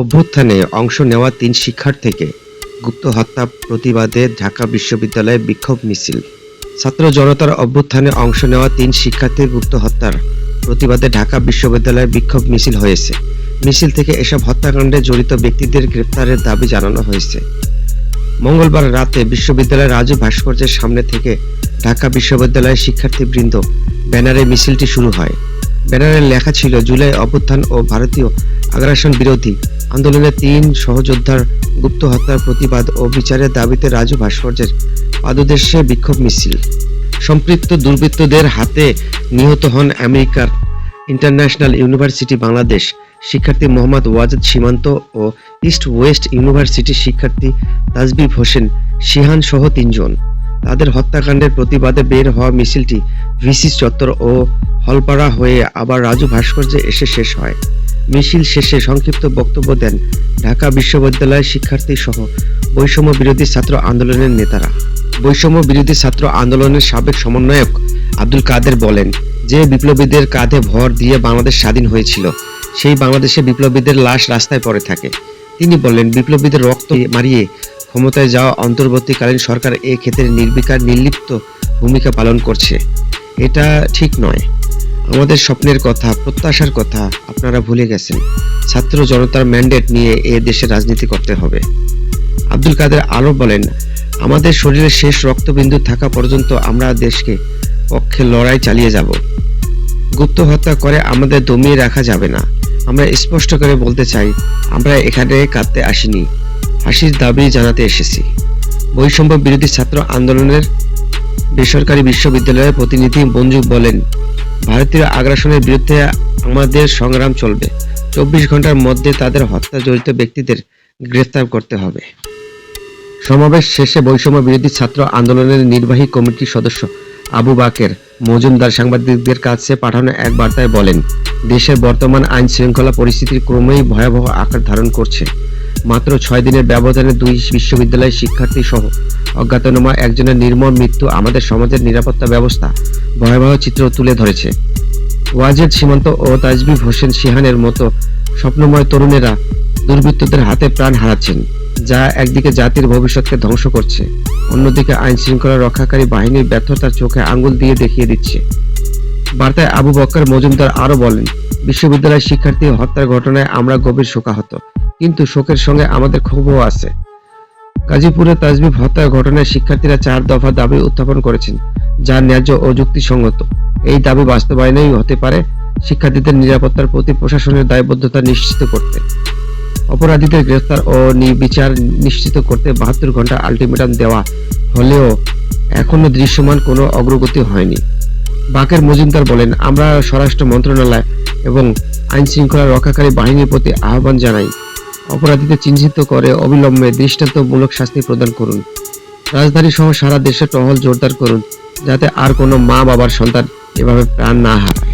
অভ্যুত্থানে অংশ নেওয়া তিন শিক্ষার্থীকে গুপ্ত হত্যা প্রতিবাদে ঢাকা বিশ্ববিদ্যালয়ে বিক্ষোভ মিছিল। ছাত্র জনতার অভ্যুত্থানে অংশ নেওয়া তিন শিক্ষার্থীর গুপ্ত হত্যার প্রতিবাদে ঢাকা বিশ্ববিদ্যালয়ে বিক্ষোভ মিছিল হয়েছে। মিছিল থেকে এসব হত্যাকাণ্ডে জড়িত ব্যক্তিদের গ্রেপ্তারের দাবি জানানো হয়েছে। মঙ্গলবার রাতে বিশ্ববিদ্যালয়ের রাজু ভাস্কর্যের সামনে থেকে ঢাকা বিশ্ববিদ্যালয়ের শিক্ষার্থীবৃন্দ ব্যানারে মিছিলটি শুরু হয়। ব্যানারে লেখা ছিল, জুলাই অভ্যুত্থান ও ভারতীয় আগ্রাসন বিরোধী আন্দোলনের তিন সহযোদ্ধার গুপ্ত হত্যার প্রতিবাদ ও বিচারের দাবিতে রাজু ভাস্কর্যের পাদদেশে বিক্ষোভ মিছিল। সম্পৃক্ত দুর্বৃত্তদের হাতে নিহত হন আমেরিকার ইন্টারন্যাশনাল ইউনিভার্সিটি বাংলাদেশ শিক্ষার্থী মোহাম্মদ ওয়াজেদ সীমান্ত ও ইস্ট ওয়েস্ট ইউনিভার্সিটির শিক্ষার্থী তাজবিব হোসেন শিহান সহ তিনজন। তাদের হত্যাকাণ্ডের প্রতিবাদে বের হওয়া মিছিলটি ভিসি চত্বর ও হলপাড়া হয়ে আবার রাজু ভাস্কর্যে এসে শেষ হয়। মিছিল শেষে সংক্ষিপ্ত বক্তব্য দেন ঢাকা বিশ্ববিদ্যালয়ের শিক্ষার্থী সহ বৈষম্য বিরোধী ছাত্র আন্দোলনের নেতারা। বৈষম্য বিরোধী ছাত্র আন্দোলনের সাবেক সমন্বয়ক আব্দুল কাদের বলেন, যে বিপ্লবীদের কাঁধে ভর দিয়ে বাংলাদেশ স্বাধীন হয়েছিল, সেই বাংলাদেশে বিপ্লবীদের লাশ রাস্তায় পড়ে থাকে। তিনি বলেন, বিপ্লবীদের রক্ত মারিয়ে ক্ষমতায় যাওয়া অন্তর্বর্তীকালীন সরকার এ ক্ষেত্রে নির্বিকার নির্লিপ্ত ভূমিকা পালন করছে। এটা ঠিক নয়। আমাদের স্বপ্নের কথা, প্রত্যাশার কথা আপনারা ভুলে গেছেন। ছাত্র জনতার ম্যান্ডেট নিয়ে এ দেশে রাজনীতি করতে হবে। আব্দুল কাদের আরও বলেন, আমাদের শরীরের শেষ রক্তবিন্দু থাকা পর্যন্ত আমরা দেশকে পক্ষে লড়াই চালিয়ে যাব। গুপ্ত হত্যা করে আমাদের দমিয়ে রাখা যাবে না। আমরা স্পষ্ট করে বলতে চাই, আমরা এখানে কাঁদতে আসিনি। হাসির দাবি জানাতে এসেছি। বৈষম্য বিরোধী ছাত্র আন্দোলনের বেসরকারি বিশ্ববিদ্যালয়ের প্রতিনিধি মঞ্জু বলেন, ভারতীয় আগ্রাসনের বিরুদ্ধে আমাদের সংগ্রাম চলবে। চব্বিশ ঘণ্টার মধ্যে তাদের হত্যা জড়িত ব্যক্তিদের গ্রেফতার করতে হবে। সমাবেশ শেষে বৈষম্য বিরোধী ছাত্র আন্দোলনের নির্বাহী কমিটির সদস্য আবু বাকের মজুমদার সাংবাদিকদের কাছে পাঠানো এক বার্তায় বলেন, দেশের বর্তমান আইন শৃঙ্খলা পরিস্থিতির ক্রমেই ভয়াবহ আকার ধারণ করছে। মাত্র ছয় দিনের ব্যবধানে দুই বিশ্ববিদ্যালয়ের শিক্ষার্থী সহ অজ্ঞাতনামা একজনের নির্মম মৃত্যু আমাদের সমাজের নিরাপত্তা ব্যবস্থা ভয়াবহ চিত্র তুলে ধরেছে। ওয়াজেদ সীমান্ত ও তাজবিব হোসেন সিহানের মতো স্বপ্নময় তরুণেরা দুর্বৃত্তদের হাতে প্রাণ হারাচ্ছেন, যা একদিকে জাতির ভবিষ্যৎকে ধ্বংস করছে, অন্যদিকে আইন শৃঙ্খলা রক্ষাকারী বাহিনীর ব্যর্থতার চোখে আঙুল দিয়ে দেখিয়ে দিচ্ছে। বার্তায় আবু বক্কর মজুমদার আরও বলেন, বিশ্ববিদ্যালয়ের শিক্ষার্থী হত্যার ঘটনায় আমরা গভীর শোকাহত। কিন্তু শোকের সঙ্গে আমাদের ক্ষোভও আছে। গাজীপুরে তাজবিব হত্যার ঘটনায় শিক্ষার্থীরা চার দফা দাবি উত্থাপন করেছেন, যা ন্যায্য ও যুক্তিসঙ্গত। এই দাবি বাস্তবায়নেই হতে পারে শিক্ষার্থীদের নিরাপত্তার প্রতি প্রশাসনের দায়বদ্ধতা নিশ্চিত করতে। অপরাধীদের গ্রেফতার ও নির্বিচার নিশ্চিত করতে বাহাত্তর ঘণ্টা আলটিমেটাম দেওয়া হলেও এখনও দৃশ্যমান কোনো অগ্রগতি হয়নি। বাকের মজুমদার বলেন, আমরা স্বরাষ্ট্র মন্ত্রণালয় এবং আইন শৃঙ্খলা রক্ষাকারী বাহিনীর প্রতি আহ্বান জানাই। অপরাধীদের চিহ্নিত করে অবিলম্বে দৃষ্টান্তমূলক শাস্তি প্রদান করুন। রাজধানী সহ সারা দেশে টহল জোরদার করুন, যাতে আর কোনো মা বাবার সন্তান এভাবে প্রাণ না হারায়।